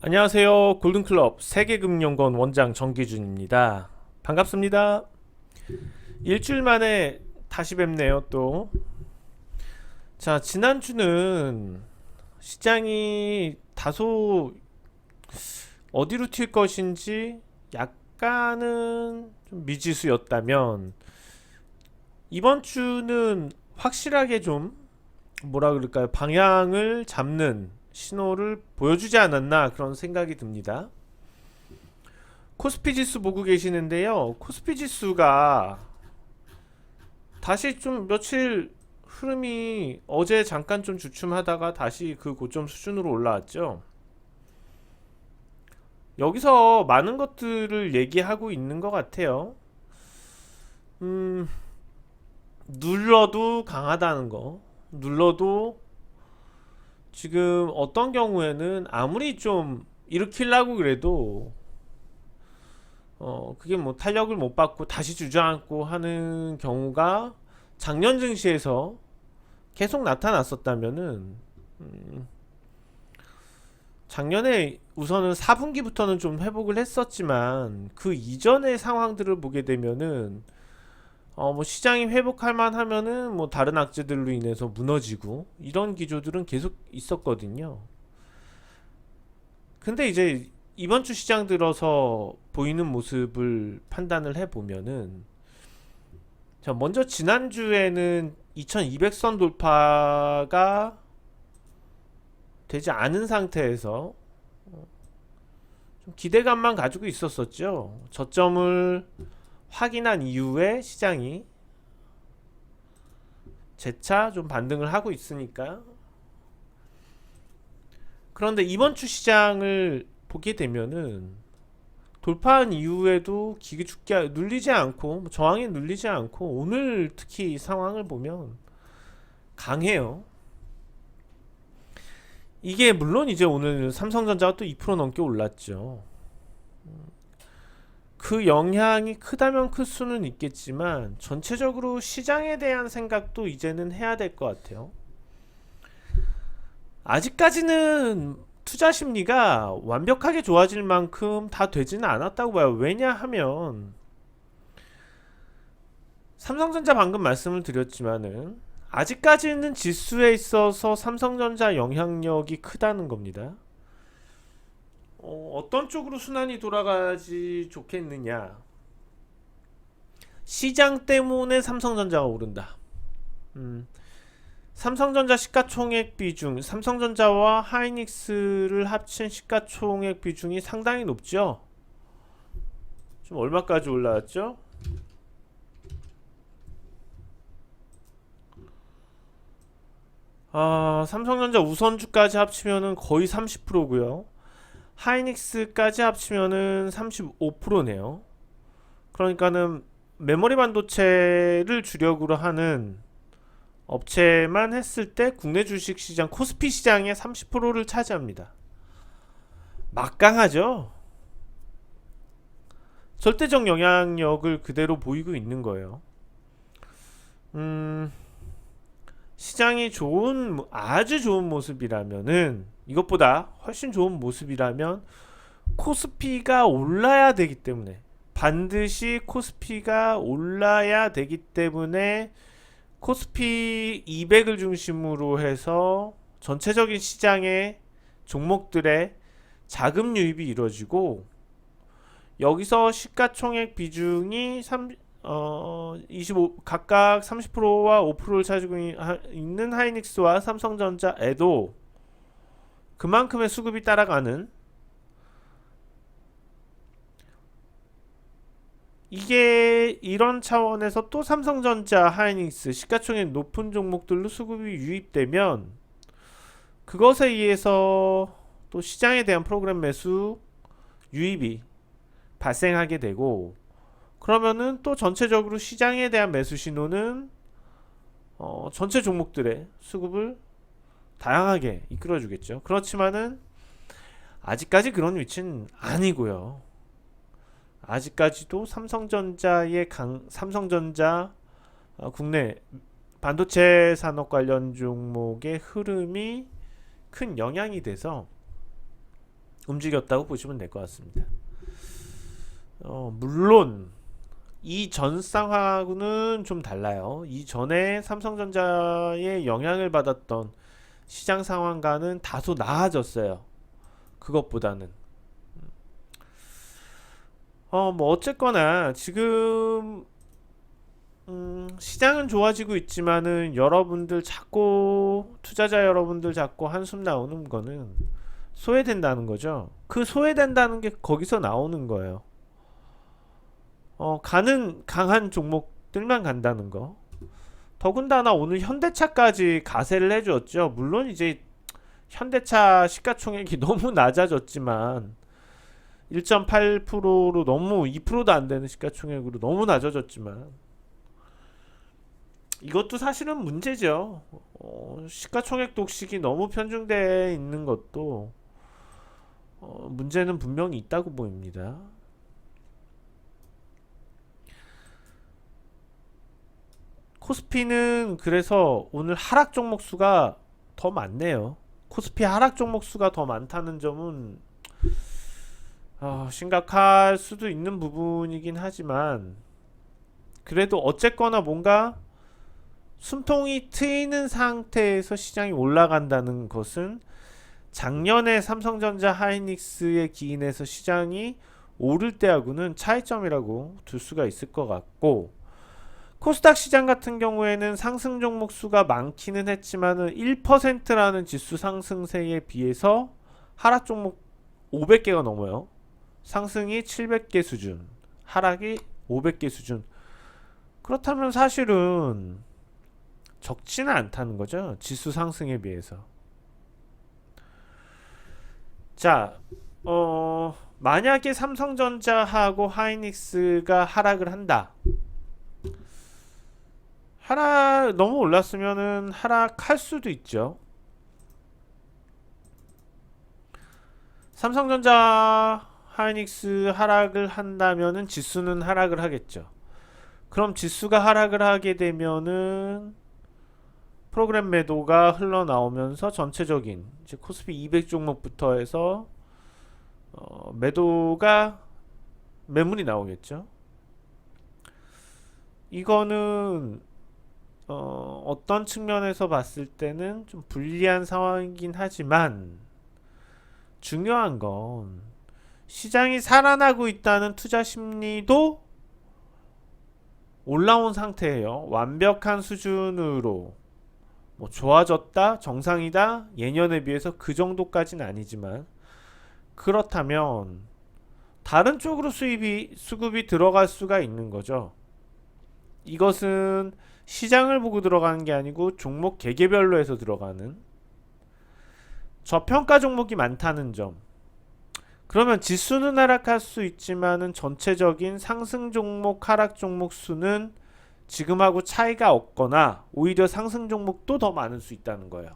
안녕하세요. 골든클럽 세계금융권 원장 정기준입니다. 반갑습니다. 일주일 만에 다시 뵙네요, 또. 자, 지난주는 시장이 다소 어디로 튈 것인지 약간은 좀 미지수였다면 이번 주는 확실하게 좀 뭐라 그럴까요? 방향을 잡는 신호를 보여주지 않았나 그런 생각이 듭니다. 코스피 지수 보고 계시는데요. 코스피 지수가 다시 좀 며칠 흐름이 어제 잠깐 좀 주춤하다가 다시 그 고점 수준으로 올라왔죠. 여기서 많은 것들을 얘기하고 있는 것 같아요. 음, 눌러도 강하다는 거. 눌러도 지금 어떤 경우에는 아무리 좀 일으키려고 그래도 어 그게 뭐 탄력을 못 받고 다시 주저앉고 하는 경우가 작년 증시에서 계속 나타났었다면은 음 작년에 우선은 4분기부터는 좀 회복을 했었지만 그 이전의 상황들을 보게 되면은 어 뭐 시장이 회복할 만하면은 뭐 다른 악재들로 인해서 무너지고 이런 기조들은 계속 있었거든요. 근데 이제 이번 주 시장 들어서 보이는 모습을 판단을 해 보면은 자 먼저 지난주에는 2200선 돌파가 되지 않은 상태에서 기대감만 가지고 있었었죠. 저점을 확인한 이후에 시장이 재차 좀 반등을 하고 있으니까 그런데 이번 주 시장을 보게 되면은 돌파한 이후에도 기계 죽게 눌리지 않고 뭐 저항에 눌리지 않고 오늘 특히 상황을 보면 강해요. 이게 물론 이제 오늘 삼성전자가 또 2% 넘게 올랐죠. 그 영향이 크다면 클 수는 있겠지만 전체적으로 시장에 대한 생각도 이제는 해야 될 것 같아요. 아직까지는 투자 심리가 완벽하게 좋아질 만큼 다 되지는 않았다고 봐요. 왜냐하면 삼성전자 방금 말씀을 드렸지만은 아직까지는 지수에 있어서 삼성전자 영향력이 크다는 겁니다. 어, 어떤 쪽으로 순환이 돌아가지 좋겠느냐? 시장 때문에 삼성전자가 오른다. 음, 삼성전자 시가총액 비중, 삼성전자와 하이닉스를 합친 시가총액 비중이 상당히 높죠. 좀 얼마까지 올라왔죠? 아, 삼성전자 우선주까지 합치면은 거의 30%고요. 하이닉스까지 합치면은 35%네요. 그러니까는 메모리 반도체를 주력으로 하는 업체만 했을 때 국내 주식 시장 코스피 시장의 30%를 차지합니다. 막강하죠. 절대적 영향력을 그대로 보이고 있는 거예요. 음, 시장이 좋은 아주 좋은 모습이라면은 이것보다 훨씬 좋은 모습이라면 코스피가 올라야 되기 때문에 반드시 코스피가 올라야 되기 때문에 코스피 200을 중심으로 해서 전체적인 시장의 종목들의 자금 유입이 이루어지고 여기서 시가총액 비중이 3, 어, 25 각각 30%와 5%를 차지고 있는 하이닉스와 삼성전자에도 그만큼의 수급이 따라가는 이게 이런 차원에서 또 삼성전자, 하이닉스, 시가총액 높은 종목들로 수급이 유입되면 그것에 의해서 또 시장에 대한 프로그램 매수 유입이 발생하게 되고 그러면은 또 전체적으로 시장에 대한 매수 신호는 어, 전체 종목들의 수급을 다양하게 이끌어주겠죠. 그렇지만은 아직까지 그런 위치는 아니고요. 아직까지도 삼성전자의 강 삼성전자 어, 국내 반도체 산업 관련 종목의 흐름이 큰 영향이 돼서 움직였다고 보시면 될 것 같습니다. 어, 물론 이 전 상황하고는 좀 달라요. 이 전에 삼성전자의 영향을 받았던 시장 상황과는 다소 나아졌어요. 그것보다는. 어, 뭐 어쨌거나 지금 음, 시장은 좋아지고 있지만은 여러분들 자꾸 투자자 여러분들 자꾸 한숨 나오는 거는 소외된다는 거죠. 그 소외된다는 게 거기서 나오는 거예요. 어, 가는 강한 종목들만 간다는 거. 더군다나 오늘 현대차까지 가세를 해주었죠. 물론 이제 현대차 시가총액이 너무 낮아졌지만 1.8%로 너무 2%도 안 되는 시가총액으로 너무 낮아졌지만 이것도 사실은 문제죠. 어, 시가총액 독식이 너무 편중되어 있는 것도 어, 문제는 분명히 있다고 보입니다. 코스피는 그래서 오늘 하락 종목 수가 더 많네요. 코스피 하락 종목 수가 더 많다는 점은 어, 심각할 수도 있는 부분이긴 하지만 그래도 어쨌거나 뭔가 숨통이 트이는 상태에서 시장이 올라간다는 것은 작년에 삼성전자 하이닉스의 기인해서 시장이 오를 때하고는 차이점이라고 둘 수가 있을 것 같고 코스닥 시장 같은 경우에는 상승 종목 수가 많기는 했지만은 1%라는 지수 상승세에 비해서 하락 종목 500개가 넘어요. 상승이 700개 수준, 하락이 500개 수준. 그렇다면 사실은 적지는 않다는 거죠. 지수 상승에 비해서. 자, 어, 만약에 삼성전자하고 하이닉스가 하락을 한다. 하락 너무 올랐으면은 하락할 수도 있죠. 삼성전자 하이닉스 하락을 한다면은 지수는 하락을 하겠죠. 그럼 지수가 하락을 하게 되면은 프로그램 매도가 흘러나오면서 전체적인 이제 코스피 200 종목부터 해서 어, 매도가 매물이 나오겠죠. 이거는 어, 어떤 측면에서 봤을 때는 좀 불리한 상황이긴 하지만 중요한 건 시장이 살아나고 있다는 투자 심리도 올라온 상태예요. 완벽한 수준으로 뭐 좋아졌다, 정상이다, 예년에 비해서 그 정도까지는 아니지만 그렇다면 다른 쪽으로 수입이 수급이 들어갈 수가 있는 거죠. 이것은 시장을 보고 들어가는 게 아니고 종목 개개별로 해서 들어가는 저평가 종목이 많다는 점. 그러면 지수는 하락할 수 있지만은 전체적인 상승 종목, 하락 종목 수는 지금하고 차이가 없거나 오히려 상승 종목도 더 많을 수 있다는 거예요.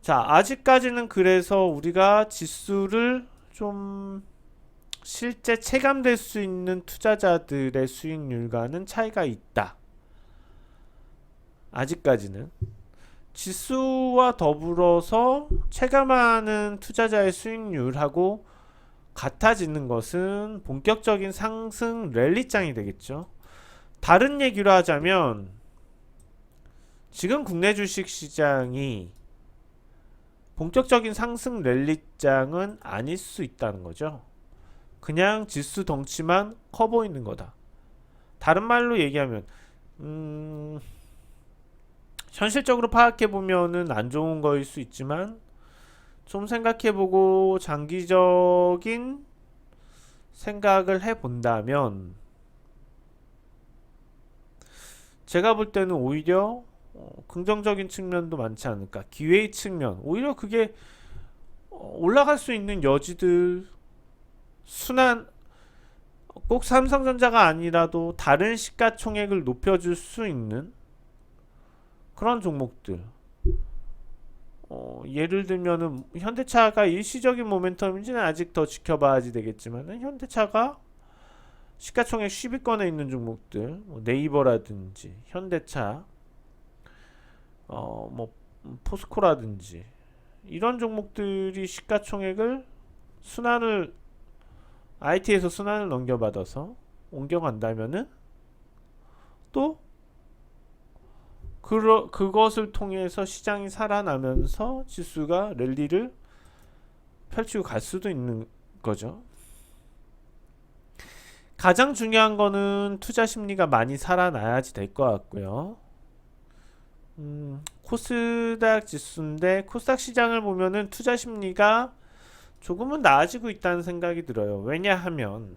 자, 아직까지는 그래서 우리가 지수를 좀 실제 체감될 수 있는 투자자들의 수익률과는 차이가 있다. 아직까지는. 지수와 더불어서 체감하는 투자자의 수익률하고 같아지는 것은 본격적인 상승 랠리장이 되겠죠. 다른 얘기로 하자면 지금 국내 주식 시장이 본격적인 상승 랠리장은 아닐 수 있다는 거죠. 그냥 지수 덩치만 커 보이는 거다. 다른 말로 얘기하면 음, 현실적으로 파악해 보면은 안 좋은 거일 수 있지만 좀 생각해 보고 장기적인 생각을 해 본다면 제가 볼 때는 오히려 어, 긍정적인 측면도 많지 않을까. 기회의 측면. 오히려 그게 어, 올라갈 수 있는 여지들 순환 꼭 삼성전자가 아니라도 다른 시가총액을 높여줄 수 있는 그런 종목들. 어, 예를 들면은 현대차가 일시적인 모멘텀인지는 아직 더 지켜봐야지 되겠지만은 현대차가 시가총액 10위권에 있는 종목들, 뭐 네이버라든지 현대차, 어, 뭐 포스코라든지 이런 종목들이 시가총액을 순환을 IT에서 순환을 넘겨받아서 옮겨간다면은 또 그러, 그것을 통해서 시장이 살아나면서 지수가 랠리를 펼치고 갈 수도 있는 거죠. 가장 중요한 거는 투자 심리가 많이 살아나야지 될 것 같고요. 음, 코스닥 지수인데 코스닥 시장을 보면은 투자 심리가 조금은 나아지고 있다는 생각이 들어요. 왜냐하면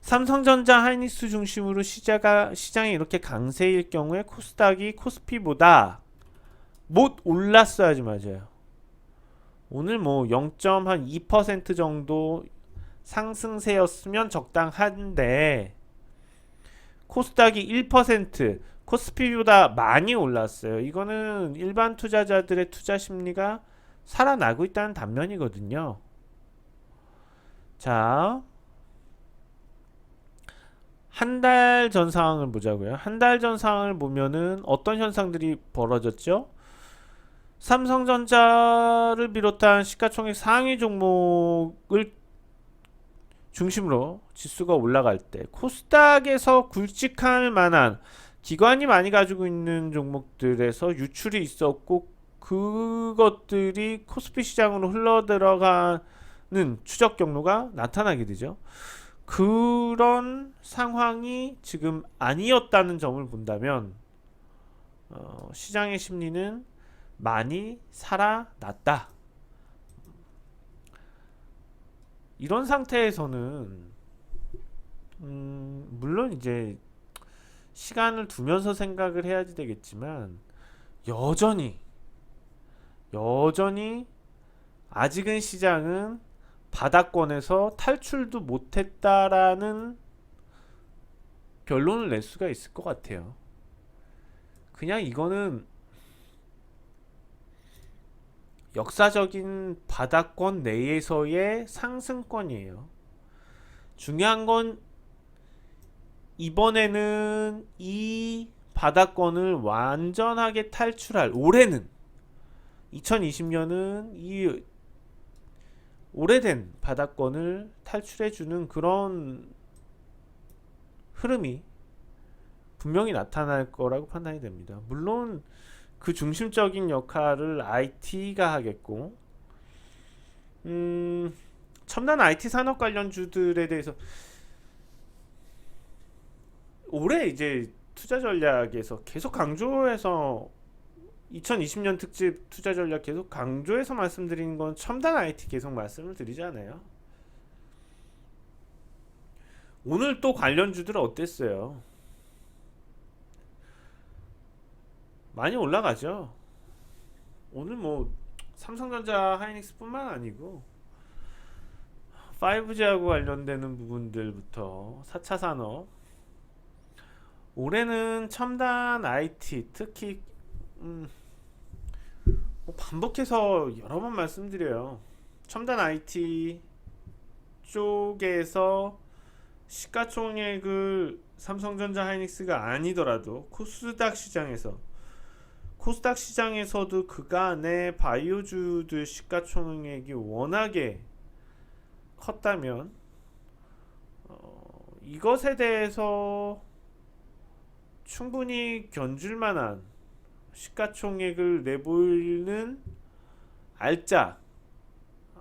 삼성전자, 하이닉스 중심으로 시자가 시장이 이렇게 강세일 경우에 코스닥이 코스피보다 못 올랐어야지 맞아요. 오늘 뭐 0.2% 정도 상승세였으면 적당한데 코스닥이 1% 코스피보다 많이 올랐어요. 이거는 일반 투자자들의 투자 심리가 살아나고 있다는 단면이거든요. 자, 한 달 전 상황을 보자고요. 한 달 전 상황을 보면은 어떤 현상들이 벌어졌죠? 삼성전자를 비롯한 시가총액 상위 종목을 중심으로 지수가 올라갈 때 코스닥에서 굵직할 만한 기관이 많이 가지고 있는 종목들에서 유출이 있었고 그것들이 코스피 시장으로 흘러 들어가는 추적 경로가 나타나게 되죠. 그런 상황이 지금 아니었다는 점을 본다면 어, 시장의 심리는 많이 살아났다. 이런 상태에서는 음, 물론 이제 시간을 두면서 생각을 해야지 되겠지만 여전히 여전히 아직은 시장은 바닥권에서 탈출도 못했다라는 결론을 낼 수가 있을 것 같아요. 그냥 이거는 역사적인 바닥권 내에서의 상승권이에요. 중요한 건 이번에는 이 바닥권을 완전하게 탈출할 올해는 2020년은 이 오래된 바닥권을 탈출해주는 그런 흐름이 분명히 나타날 거라고 판단이 됩니다. 물론 그 중심적인 역할을 IT가 하겠고, 음, 첨단 IT 산업 관련주들에 대해서 올해 이제 투자 전략에서 계속 강조해서 2020년 특집 투자 전략 계속 강조해서 말씀드리는 건 첨단 IT 계속 말씀을 드리잖아요. 오늘 또 관련주들 어땠어요? 많이 올라가죠. 오늘 뭐 삼성전자, 하이닉스뿐만 아니고 5G하고 관련되는 부분들부터 4차 산업 올해는 첨단 IT 특히 음, 뭐 반복해서 여러 번 말씀드려요. 첨단 IT 쪽에서 시가총액을 삼성전자 하이닉스가 아니더라도 코스닥 시장에서 코스닥 시장에서도 그간의 바이오주들 시가총액이 워낙에 컸다면 어, 이것에 대해서 충분히 견줄 만한 시가총액을 내보이는 알짜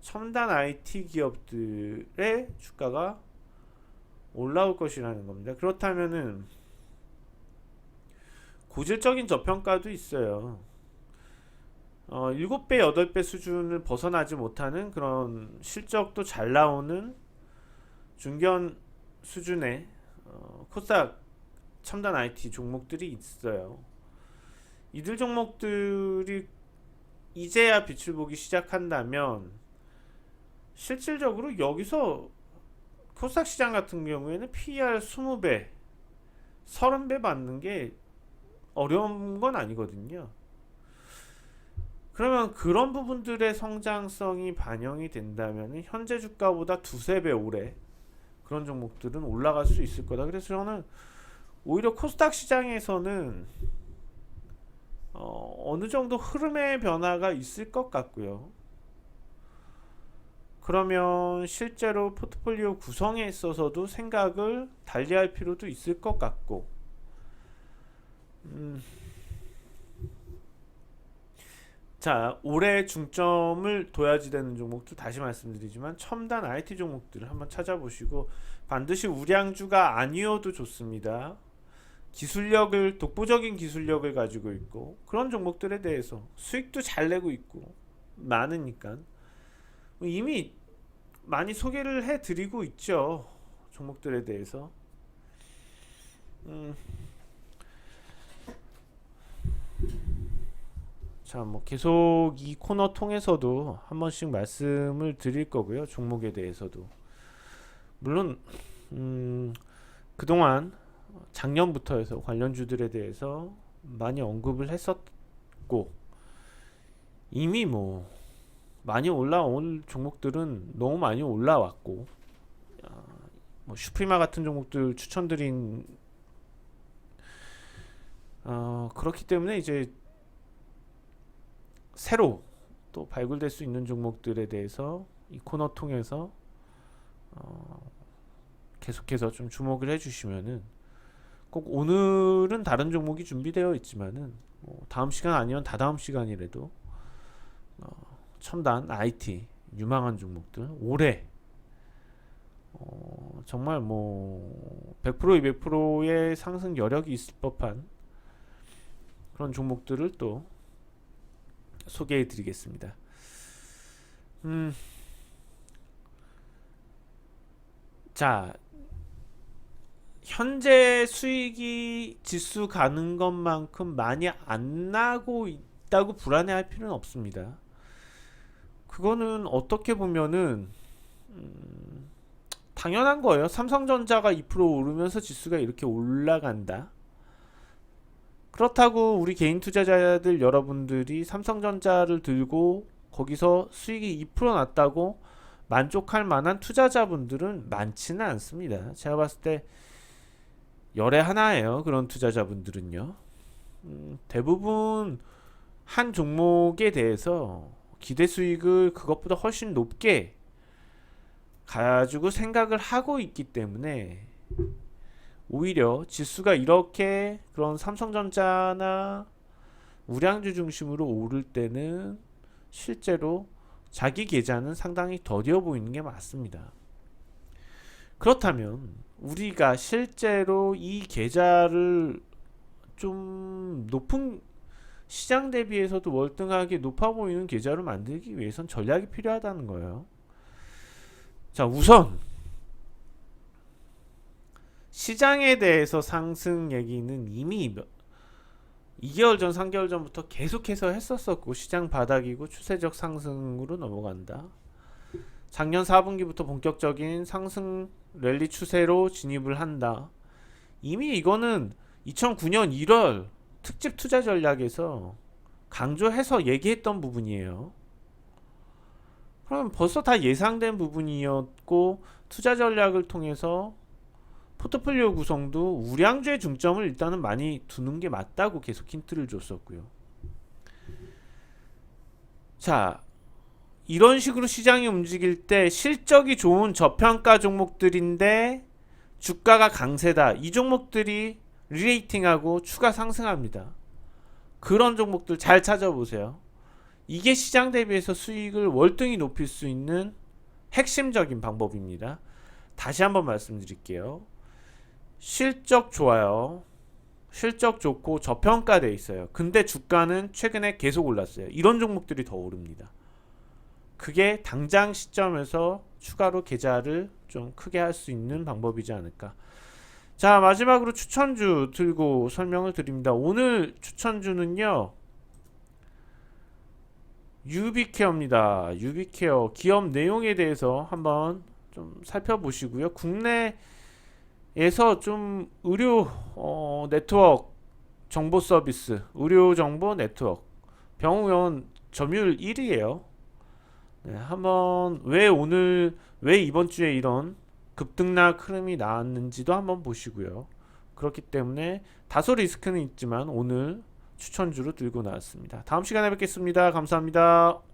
첨단 IT 기업들의 주가가 올라올 것이라는 겁니다. 그렇다면은 고질적인 저평가도 있어요. 어, 7배, 8배 수준을 벗어나지 못하는 그런 실적도 잘 나오는 중견 수준의 어, 코스닥 첨단 IT 종목들이 있어요. 이들 종목들이 이제야 빛을 보기 시작한다면 실질적으로 여기서 코스닥 시장 같은 경우에는 PER 20배, 30배 받는 게 어려운 건 아니거든요. 그러면 그런 부분들의 성장성이 반영이 된다면 현재 주가보다 두세 배 오래 그런 종목들은 올라갈 수 있을 거다. 그래서 저는 오히려 코스닥 시장에서는 어, 어느 정도 흐름의 변화가 있을 것 같고요. 그러면 실제로 포트폴리오 구성에 있어서도 생각을 달리할 필요도 있을 것 같고, 음, 자 올해 중점을 둬야지 되는 종목도 다시 말씀드리지만 첨단 IT 종목들을 한번 찾아보시고 반드시 우량주가 아니어도 좋습니다. 기술력을 독보적인 기술력을 가지고 있고 그런 종목들에 대해서 수익도 잘 내고 있고 많으니까 이미 많이 소개를 해드리고 있죠 종목들에 대해서 음. 자, 뭐 계속 이 코너 통해서도 한 번씩 말씀을 드릴 거고요. 종목에 대해서도. 물론 음, 그동안 작년부터 해서 관련주들에 대해서 많이 언급을 했었고 이미 뭐 많이 올라온 종목들은 너무 많이 올라왔고 아, 뭐 슈프리마 같은 종목들 추천드린 어, 그렇기 때문에 이제 새로 또 발굴될 수 있는 종목들에 대해서 이 코너 통해서 어, 계속해서 좀 주목을 해주시면은 꼭 오늘은 다른 종목이 준비되어 있지만은 뭐 다음 시간 아니면 다다음 시간이라도 어, 첨단 IT 유망한 종목들 올해 어, 정말 뭐 100% 200%의 상승 여력이 있을 법한 그런 종목들을 또 소개해 드리겠습니다. 음. 자, 현재 수익이 지수 가는 것만큼 많이 안 나고 있다고 불안해할 필요는 없습니다. 그거는 어떻게 보면은 음, 당연한 거예요. 삼성전자가 2% 오르면서 지수가 이렇게 올라간다. 그렇다고 우리 개인 투자자들 여러분들이 삼성전자를 들고 거기서 수익이 2% 났다고 만족할 만한 투자자분들은 많지는 않습니다. 제가 봤을 때 열에 하나예요. 그런 투자자분들은요. 음, 대부분 한 종목에 대해서 기대 수익을 그것보다 훨씬 높게 가지고 생각을 하고 있기 때문에 오히려 지수가 이렇게 그런 삼성전자나 우량주 중심으로 오를 때는 실제로 자기 계좌는 상당히 더디어 보이는 게 맞습니다. 그렇다면 우리가 실제로 이 계좌를 좀 높은 시장 대비해서도 월등하게 높아 보이는 계좌를 만들기 위해선 전략이 필요하다는 거예요. 자, 우선 시장에 대해서 상승 얘기는 이미 2개월 전, 3개월 전부터 계속해서 했었었고 시장 바닥이고 추세적 상승으로 넘어간다. 작년 4분기부터 본격적인 상승 랠리 추세로 진입을 한다. 이미 이거는 2009년 1월 특집 투자 전략에서 강조해서 얘기했던 부분이에요. 그럼 벌써 다 예상된 부분이었고 투자 전략을 통해서 포트폴리오 구성도 우량주의 중점을 일단은 많이 두는 게 맞다고 계속 힌트를 줬었고요. 자, 이런 식으로 시장이 움직일 때 실적이 좋은 저평가 종목들인데 주가가 강세다. 이 종목들이 리레이팅하고 추가 상승합니다. 그런 종목들 잘 찾아보세요. 이게 시장 대비해서 수익을 월등히 높일 수 있는 핵심적인 방법입니다. 다시 한번 말씀드릴게요. 실적 좋아요. 실적 좋고 저평가돼 있어요. 근데 주가는 최근에 계속 올랐어요. 이런 종목들이 더 오릅니다. 그게 당장 시점에서 추가로 계좌를 좀 크게 할 수 있는 방법이지 않을까. 자, 마지막으로 추천주 들고 설명을 드립니다. 오늘 추천주는요. 유비케어입니다. 유비케어 기업 내용에 대해서 한번 좀 살펴보시고요. 국내 에서 좀 의료 어, 네트워크 정보 서비스, 의료 정보 네트워크 병원 점유율 1위에요. 네, 한번 왜 오늘 왜 이번 주에 이런 급등락 흐름이 나왔는지도 한번 보시고요. 그렇기 때문에 다소 리스크는 있지만 오늘 추천주로 들고 나왔습니다. 다음 시간에 뵙겠습니다. 감사합니다.